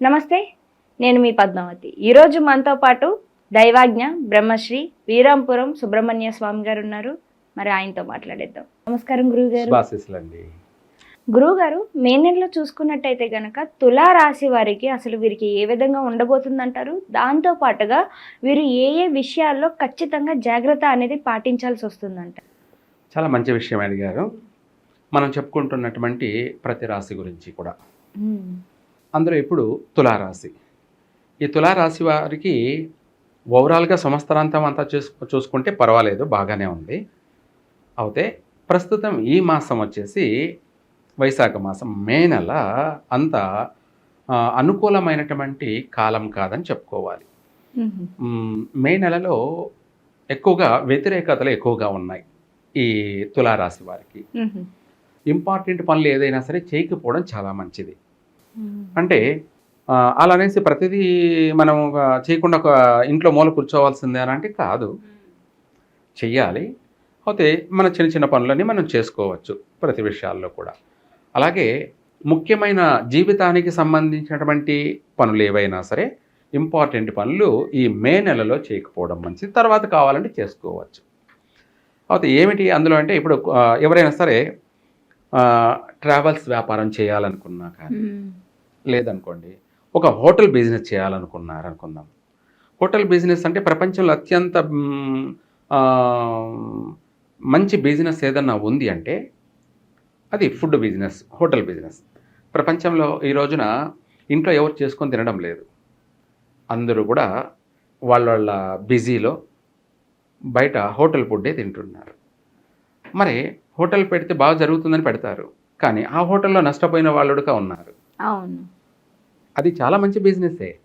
నమస్తే నేను మీ పద్మావతి. ఈరోజు మనతో పాటు దైవాజ్ఞ బ్రహ్మశ్రీ వీరాంపురం సుబ్రహ్మణ్య స్వామి గారు ఉన్నారు. మరి ఆయనతో మాట్లాడేద్దాం. నమస్కారం గురువు గారు శుభాశీస్సులండి. గురువు గారు మే నెలలో చూసుకున్నట్టయితే గనక తులా రాశి వారికి అసలు వీరికి ఏ విధంగా ఉండబోతుందంటారు? దాంతో పాటుగా వీరు ఏ ఏ విషయాల్లో ఖచ్చితంగా జాగ్రత్త అనేది పాటించాల్సి వస్తుందంట. చాలా మంచి విషయం అడిగారు. మనం చెప్పుకుంటున్నటువంటి ప్రతి రాశి గురించి కూడా. అందులో ఇప్పుడు తులారాశి. ఈ తులారాశి వారికి ఓవరాల్గా సంవత్సరాంతం అంతా చూసు చూసుకుంటే పర్వాలేదు బాగానే ఉంది. అయితే ప్రస్తుతం ఈ మాసం వచ్చేసి వైశాఖ మాసం మే నెల అంత అనుకూలమైనటువంటి కాలం కాదని చెప్పుకోవాలి. మే నెలలో ఎక్కువగా వ్యతిరేకతలు ఎక్కువగా ఉన్నాయి ఈ తులారాశి వారికి. ఇంపార్టెంట్ పనులు ఏదైనా సరే చేయకపోవడం చాలా మంచిది. అంటే ఆ, అలా అనేసి ప్రతిదీ మనం చేయకుండా ఒక ఇంట్లో మూల కూర్చోవాల్సిందే అని అంటే కాదు. చెయ్యాలి. అయితే మన చిన్న చిన్న పనులన్నీ మనం చేసుకోవచ్చు ప్రతి విషయాల్లో కూడా. అలాగే ముఖ్యమైన జీవితానికి సంబంధించినటువంటి పనులు ఏవైనా సరే ఇంపార్టెంట్ పనులు ఈ మే నెలలో చేయకపోవడం మంచిది. తర్వాత కావాలంటే చేసుకోవచ్చు. అయితే ఏమిటి అందులో అంటే ఇప్పుడు ఎవరైనా సరే ట్రావెల్స్ వ్యాపారం చేయాలనుకున్నా కానీ. లేదనుకోండి ఒక హోటల్ బిజినెస్ చేయాలనుకున్నారు అనుకుందాం. హోటల్ బిజినెస్ అంటే ప్రపంచంలో అత్యంత మంచి బిజినెస్ ఏదన్నా ఉంది అంటే అది ఫుడ్ బిజినెస్ హోటల్ బిజినెస్. ప్రపంచంలో ఈ రోజున ఇంట్లో ఎవరు చేసుకొని తినడం లేదు. అందరూ కూడా వాళ్ళ వాళ్ళ బిజీలో బయట హోటల్ ఫుడ్డే తింటున్నారు. మరి హోటల్ పెడితే బాగా జరుగుతుందని పెడతారు. కానీ ఆ హోటల్లో నష్టపోయిన వాళ్ళుగా ఉన్నారు. అవును. అది చాలా మంచి బిజినెస్సే.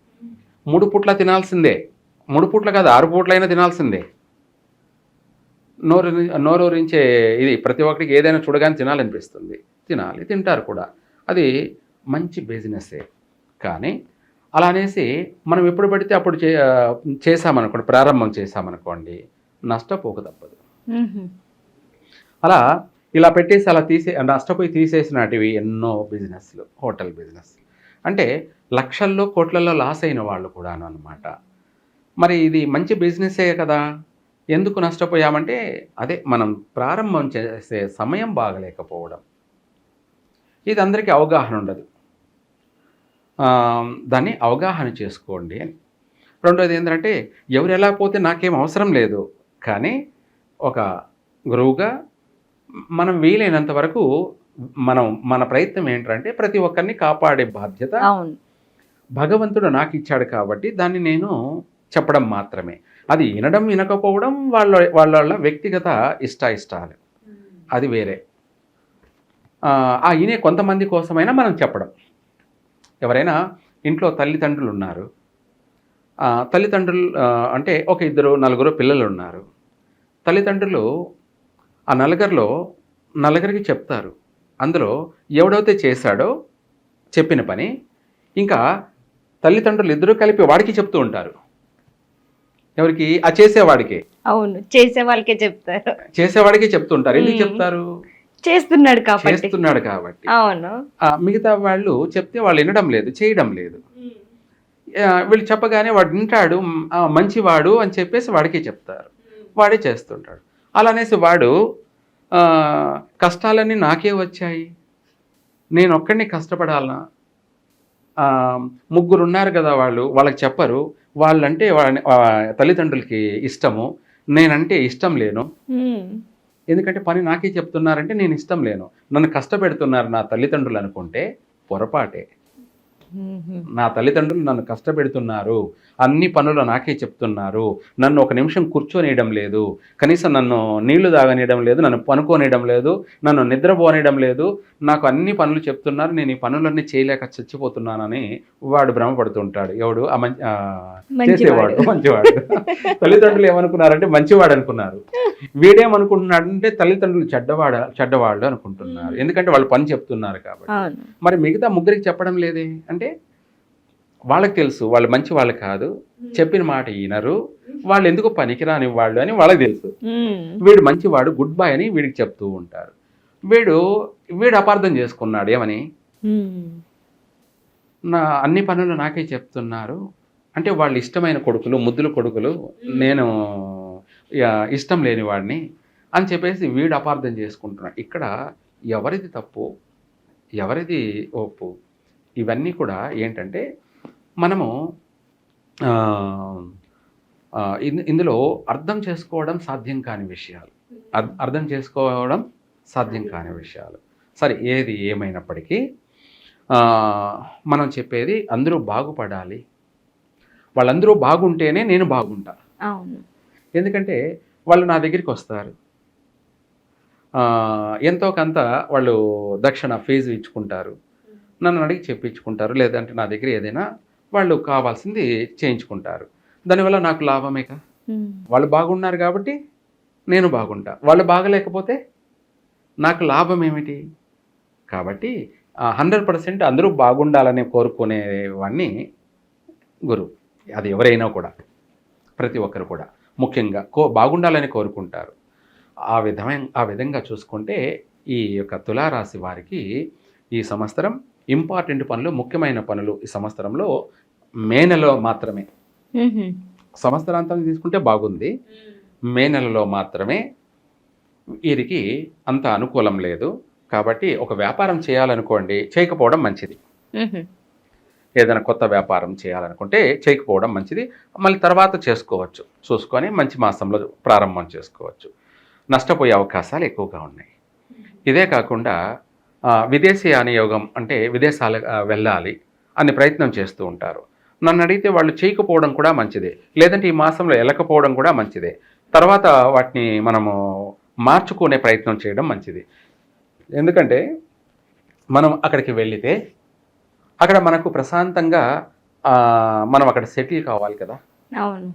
మూడు పూట్ల తినాల్సిందే. మూడు పూట్ల కాదు ఆరు పూట్లైనా తినాల్సిందే. నోరు నోరూరించే ఇది ప్రతి ఒక్కరికి ఏదైనా చూడగానే తినాలనిపిస్తుంది. తినాలి తింటారు కూడా. అది మంచి బిజినెస్సే. కానీ అలా అనేసి మనం ఎప్పుడు పడితే అప్పుడు చే చేసామనుకోండి ప్రారంభం చేసామనుకోండి నష్టపోక తప్పదు. అలా ఇలా పెట్టేసి అలా తీసే నష్టపోయి తీసేసినటివి ఎన్నో బిజినెస్లు హోటల్ బిజినెస్. అంటే లక్షల్లో కోట్లలో లాస్ అయిన వాళ్ళు కూడాను అనమాట మరి ఇది మంచి బిజినెసే కదా. ఎందుకు నష్టపోయామంటే అదే మనం ప్రారంభం చేసే సమయం బాగలేకపోవడం. ఇది అందరికీ అవగాహన ఉండదు. దాన్ని అవగాహన చేసుకోండి అని. రెండోది ఏంటంటే ఎవరు ఎలా పోతే నాకేం అవసరం లేదు. కానీ ఒక గురువుగా మనం వీలైనంత వరకు మనం మన ప్రయత్నం ఏంటంటే ప్రతి ఒక్కరిని కాపాడే బాధ్యత భగవంతుడు నాకు ఇచ్చాడు కాబట్టి దాన్ని నేను చెప్పడం మాత్రమే. అది వినడం వినకపోవడం వాళ్ళ వాళ్ళ వ్యక్తిగత ఇష్ట ఇష్టాలు అది వేరే. ఆ, వినే కొంతమంది కోసమైనా మనం చెప్పడం. ఎవరైనా ఇంట్లో తల్లిదండ్రులు ఉన్నారు. తల్లిదండ్రులు అంటే ఒక ఇద్దరు నలుగురు పిల్లలు ఉన్నారు. తల్లిదండ్రులు ఆ నలుగురిలో నలుగురికి చెప్తారు. అందులో ఎవడైతే చేశాడో చెప్పిన పని ఇంకా తల్లిదండ్రులు ఇద్దరూ కలిపి వాడికి చెప్తూ ఉంటారు. ఎవరికి? ఆ చేసేవాడికి. అవును చేసే వాళ్ళకే చెప్తారు. చేసేవాడికి చెప్తుంటారు ఎందుకు. చెప్తారు? చేస్తున్నాడు కాబట్టి. చేస్తున్నాడు కాబట్టి. అవును. మిగతా వాళ్ళు చెప్తే వాళ్ళు వినడం లేదు చేయడం లేదు. వీళ్ళు చెప్పగానే వాడు వింటాడు మంచివాడు అని చెప్పేసి వాడికి చెప్తారు. వాడే చేస్తుంటాడు. అలా అనేసి వాడు కష్టాలన్నీ నాకే వచ్చాయి. నేను ఒక్కడిని కష్టపడాలనా? ముగ్గురు ఉన్నారు కదా వాళ్ళు వాళ్ళకి చెప్పరు. వాళ్ళంటే తల్లిదండ్రులకి ఇష్టము. నేనంటే ఇష్టం లేను. ఎందుకంటే పని నాకే చెప్తున్నారంటే నేను ఇష్టం లేను. నన్ను కష్టపెడుతున్నారు నా తల్లిదండ్రులు అనుకుంటే పొరపాటే. నా తల్లిదండ్రులు నన్ను కష్టపెడుతున్నారు. అన్ని పనులు నాకే చెప్తున్నారు. నన్ను ఒక నిమిషం కూర్చోనియడం లేదు. కనీసం నన్ను నీళ్ళు తాగనియడం లేదు నన్ను పనుకోనియడం లేదు నన్ను నిద్రపోనియడం లేదు. నాకు అన్ని పనులు చెప్తున్నారు. నేను ఈ పనులన్నీ చేయలేక చచ్చిపోతున్నానని వాడు భ్రమపడుతుంటాడు. ఎవడు? ఆ మంచి. చేసేవాడు. మంచివాడు. తల్లిదండ్రులు ఏమనుకున్నారంటే మంచివాడు అనుకున్నారు. వీడేమనుకుంటున్నాడంటే తల్లిదండ్రులు చెడ్డవాడ చెడ్డవాళ్ళు అనుకుంటున్నారు. ఎందుకంటే వాళ్ళు పని చెప్తున్నారు కాబట్టి. మరి మిగతా ముగ్గురికి చెప్పడం లేదే? అంటే వాళ్ళకి తెలుసు వాళ్ళు మంచి వాళ్ళు కాదు. చెప్పిన మాట వినరు. వాళ్ళు ఎందుకు పనికిరాని వాళ్ళు అని వాళ్ళకి తెలుసు. వీడు మంచివాడు గుడ్ బాయ్ అని వీడికి చెప్తూ ఉంటారు. వీడు వీడు అపార్థం చేసుకున్నాడు ఏమని. నా అన్ని పనులు నాకే చెప్తున్నారు. అంటే వాళ్ళు ఇష్టమైన కొడుకులు ముద్దుల కొడుకులు నేను ఇష్టం లేని వాడిని అని చెప్పేసి వీడు అపార్థం చేసుకుంటున్నాడు. ఇక్కడ ఎవరిది తప్పు? ఎవరిది ఒప్పు? ఇవన్నీ కూడా ఏంటంటే మనము ఇందులో అర్థం చేసుకోవడం సాధ్యం కాని విషయాలు. అర్- అర్థం చేసుకోవడం సాధ్యం కాని విషయాలు. సరే ఏది ఏమైనప్పటికీ మనం చెప్పేది అందరూ బాగుపడాలి. వాళ్ళందరూ బాగుంటేనే నేను బాగుంటా. ఎందుకంటే వాళ్ళు నా దగ్గరికి వస్తారు. ఎంతో కొంత వాళ్ళు దక్షిణ ఫీజు ఇచ్చుకుంటారు. నన్ను అడిగి చెప్పించుకుంటారు. లేదంటే నా దగ్గర ఏదైనా వాళ్ళు కావాల్సింది చేయించుకుంటారు. దానివల్ల నాకు లాభమేక. వాళ్ళు బాగున్నారు కాబట్టి నేను బాగుంటా. వాళ్ళు బాగలేకపోతే నాకు లాభం ఏమిటి? కాబట్టి హండ్రెడ్ పర్సెంట్ అందరూ బాగుండాలని కోరుకునేవాడిని గురువు. అది ఎవరైనా కూడా ప్రతి ఒక్కరు కూడా. ముఖ్యంగా కో బాగుండాలని కోరుకుంటారు. ఆ విధమైన ఆ విధంగా చూసుకుంటే ఈ యొక్క తులారాశి వారికి ఈ సంవత్సరం ఇంపార్టెంట్ పనులు ముఖ్యమైన పనులు ఈ సంవత్సరంలో మే నెలలో మాత్రమే. ఉహుం. సంవత్సరాంతం తీసుకుంటే బాగుంది. మే నెలలో మాత్రమే వీరికి అంత అనుకూలం లేదు. కాబట్టి ఒక వ్యాపారం చేయాలనుకోండి చేయకపోవడం మంచిది. ఏదైనా కొత్త వ్యాపారం చేయాలనుకుంటే చేయకపోవడం మంచిది. మళ్ళీ తర్వాత చేసుకోవచ్చు. చూసుకొని మంచి మాసంలో ప్రారంభం చేసుకోవచ్చు. నష్టపోయే అవకాశాలు ఎక్కువగా ఉన్నాయి. ఇదే కాకుండా ఆ, విదేశీ యోగం అంటే విదేశాలు వెళ్ళాలి అని ప్రయత్నం చేస్తూ ఉంటారు. నన్ను అడిగితే వాళ్ళు చేయకపోవడం కూడా మంచిదే లేదంటే ఈ మాసంలో వెళ్ళకపోవడం కూడా మంచిదే. తర్వాత వాటిని మనము మార్చుకునే ప్రయత్నం చేయడం మంచిది. ఎందుకంటే మనం అక్కడికి వెళితే అక్కడ మనకు ప్రశాంతంగా మనం అక్కడ సెటిల్ కావాలి కదా. అవును.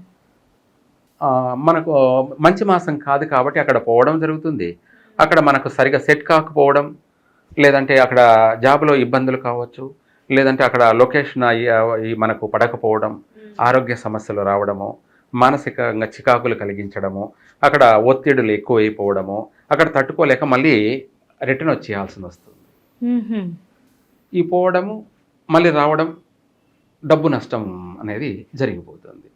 మనకు మంచి మాసం కాదు కాబట్టి అక్కడ పోవడం జరుగుతుంది. అక్కడ మనకు సరిగా సెట్ కాకపోవడం లేదంటే అక్కడ జాబ్లో ఇబ్బందులు కావచ్చు లేదంటే అక్కడ లొకేషన్ అయ్యి మనకు పడకపోవడం ఆరోగ్య సమస్యలు రావడము మానసికంగా చికాకులు కలిగించడము అక్కడ ఒత్తిడులు ఎక్కువైపోవడము అక్కడ తట్టుకోలేక మళ్ళీ రిటర్న్ వచ్చేయాల్సి వస్తుంది. ఈ పోవడము మళ్ళీ రావడం డబ్బు నష్టం అనేది జరిగిపోతుంది.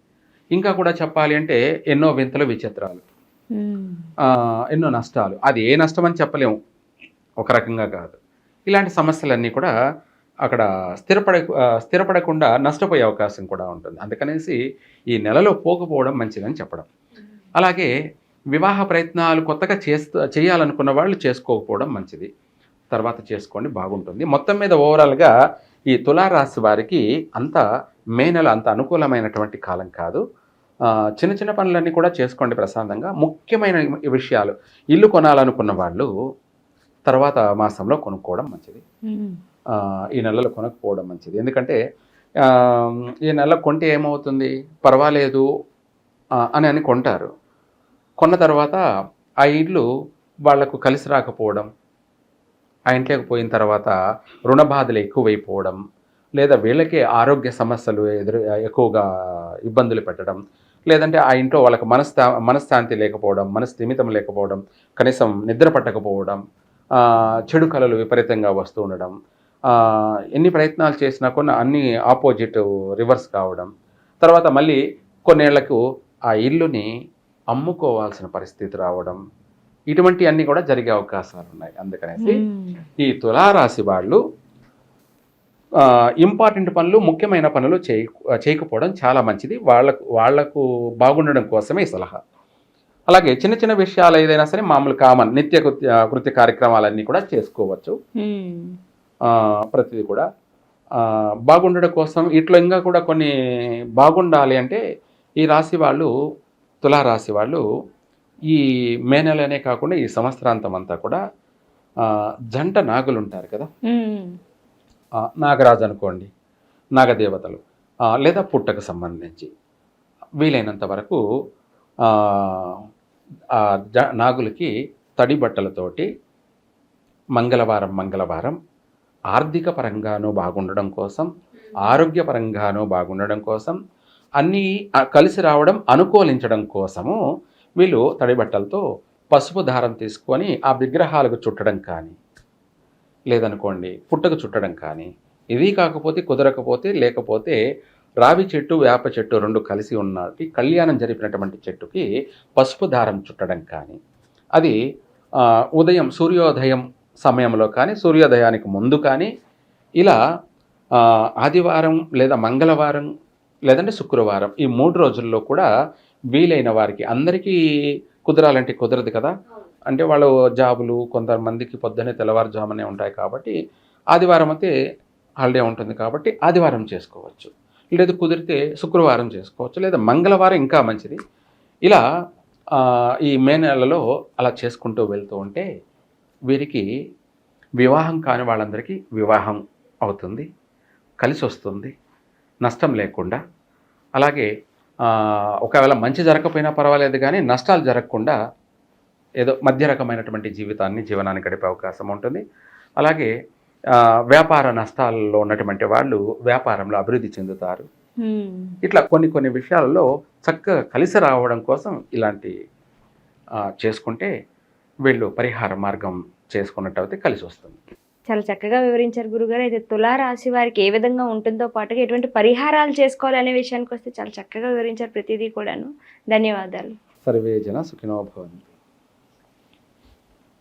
ఇంకా కూడా చెప్పాలి అంటే ఎన్నో వింతలు విచిత్రాలు. ఎన్నో నష్టాలు. అది ఏ నష్టం అని చెప్పలేము. ఒక రకంగా కాదు. ఇలాంటి సమస్యలన్నీ కూడా అక్కడ స్థిరపడ స్థిరపడకుండా నష్టపోయే అవకాశం కూడా ఉంటుంది. అందుకనేసి ఈ నెలలో పోకపోవడం మంచిదని చెప్పడం. అలాగే వివాహ ప్రయత్నాలు కొత్తగా చేస్తూ చేయాలనుకున్న వాళ్ళు చేసుకోకపోవడం మంచిది. తర్వాత చేసుకోండి బాగుంటుంది. మొత్తం మీద ఓవరాల్గా ఈ తులారాశి వారికి అంత మే నెల అంత అనుకూలమైనటువంటి కాలం కాదు. చిన్న చిన్న పనులన్నీ కూడా చేసుకోండి ప్రశాంతంగా. ముఖ్యమైన విషయాలు ఇల్లు కొనాలనుకున్న వాళ్ళు తర్వాత మాసంలో కొనుక్కోవడం మంచిది. ఈ నెలలో కొనకపోవడం మంచిది. ఎందుకంటే ఈ నెల కొంటే ఏమవుతుంది? పర్వాలేదు అని అని కొంటారు. కొన్న తర్వాత ఆ ఇల్లు వాళ్ళకు కలిసి రాకపోవడం ఆ ఇంట్లోకి పోయిన తర్వాత రుణ బాధలు ఎక్కువైపోవడం లేదా వీళ్ళకే ఆరోగ్య సమస్యలు ఎదురు ఎక్కువగా ఇబ్బందులు పెట్టడం లేదంటే ఆ ఇంట్లో వాళ్ళకి మనస్థా మనశ్శాంతి లేకపోవడం మనస్థిమితం లేకపోవడం కనీసం నిద్ర పట్టకపోవడం చెడు కళలు విపరీతంగా వస్తూ ఉండడం ఎన్ని ప్రయత్నాలు చేసినా కొన్ని అన్ని ఆపోజిట్ రివర్స్ కావడం తర్వాత మళ్ళీ కొన్నేళ్ళకు ఆ ఇల్లుని అమ్ముకోవాల్సిన పరిస్థితి రావడం ఇటువంటి అన్ని కూడా జరిగే అవకాశాలు ఉన్నాయి అందుకనేసి. ఈ తులారాశి వాళ్ళు ఇంపార్టెంట్ పనులు ముఖ్యమైన పనులు చేయ చేయకపోవడం చాలా మంచిది వాళ్ళకు వాళ్ళకు బాగుండడం కోసమే ఈ సలహా అలాగే చిన్న చిన్న విషయాలు ఏదైనా సరే మామూలు కామన్ నిత్య కృత్య కృత్య కార్యక్రమాలన్నీ కూడా చేసుకోవచ్చు. ప్రతిదీ కూడా. బాగుండడం కోసం ఇట్లా ఇంకా కూడా కొన్ని బాగుండాలి అంటే ఈ రాశి వాళ్ళు తులారాశి వాళ్ళు ఈ మే నెలనే కాకుండా ఈ సంవత్సరాంతం అంతా కూడా జంట నాగులు ఉంటారు కదా? నాగరాజు అనుకోండి నాగదేవతలు లేదా పుట్టకు సంబంధించి వీలైనంత వరకు నాగులకి తడి బట్టలతోటి మంగళవారం మంగళవారం ఆర్థిక పరంగానూ బాగుండడం కోసం ఆరోగ్యపరంగానూ బాగుండడం కోసం అన్నీ కలిసి రావడం అనుకూలించడం కోసము వీళ్ళు తడి బట్టలతో పసుపు దారం తీసుకొని ఆ విగ్రహాలకు చుట్టడం కానీ లేదనుకోండి పుట్టకు చుట్టడం కానీ ఇది కాకపోతే కుదరకపోతే లేకపోతే రావి చెట్టు వేప చెట్టు రెండు కలిసి ఉన్నటి కళ్యాణం జరిపినటువంటి చెట్టుకి పసుపు దారం చుట్టడం కానీ అది ఉదయం సూర్యోదయం సమయంలో కానీ సూర్యోదయానికి ముందు కానీ ఇలా ఆదివారం లేదా మంగళవారం లేదంటే శుక్రవారం ఈ మూడు రోజుల్లో కూడా వీలైన వారికి అందరికీ కుదరాలంటే కుదరదు కదా. అంటే వాళ్ళు జాబులు కొంతమందికి పొద్దునే తెల్లవారుజామునే ఉంటాయి కాబట్టి ఆదివారం అయితే హాలిడే ఉంటుంది కాబట్టి ఆదివారం చేసుకోవచ్చు. లేదు కుదిరితే శుక్రవారం చేసుకోవచ్చు లేదా మంగళవారం ఇంకా మంచిది. ఇలా ఈ మే నెలలో అలా చేసుకుంటూ వెళ్తూ ఉంటే వీరికి వివాహం కాని వాళ్ళందరికీ వివాహం అవుతుంది కలిసి వస్తుంది నష్టం లేకుండా. అలాగే ఒకవేళ మంచి జరగకపోయినా పర్వాలేదు కానీ నష్టాలు జరగకుండా ఏదో మధ్య రకమైనటువంటి జీవితాన్ని జీవనాన్ని గడిపే అవకాశం ఉంటుంది. అలాగే వ్యాపార నష్టాల్లో ఉన్నటువంటి వాళ్ళు వ్యాపారంలో అభివృద్ధి చెందుతారు. ఇట్లా కొన్ని కొన్ని విషయాలలో చక్కగా కలిసి రావడం కోసం ఇలాంటి చేసుకుంటే వీళ్ళు పరిహార మార్గం చేసుకున్నట్టయితే కలిసి వస్తుంది. చాలా చక్కగా వివరించారు గురుగారు. అయితే తులా రాశి వారికి ఏ విధంగా ఉంటుందో పాటుగా ఎటువంటి పరిహారాలు చేసుకోవాలి అనే విషయానికి వస్తే చాలా చక్కగా వివరించారు ప్రతిదీ కూడాను. ధన్యవాదాలు. సర్వే జన సుఖినో భవంతు.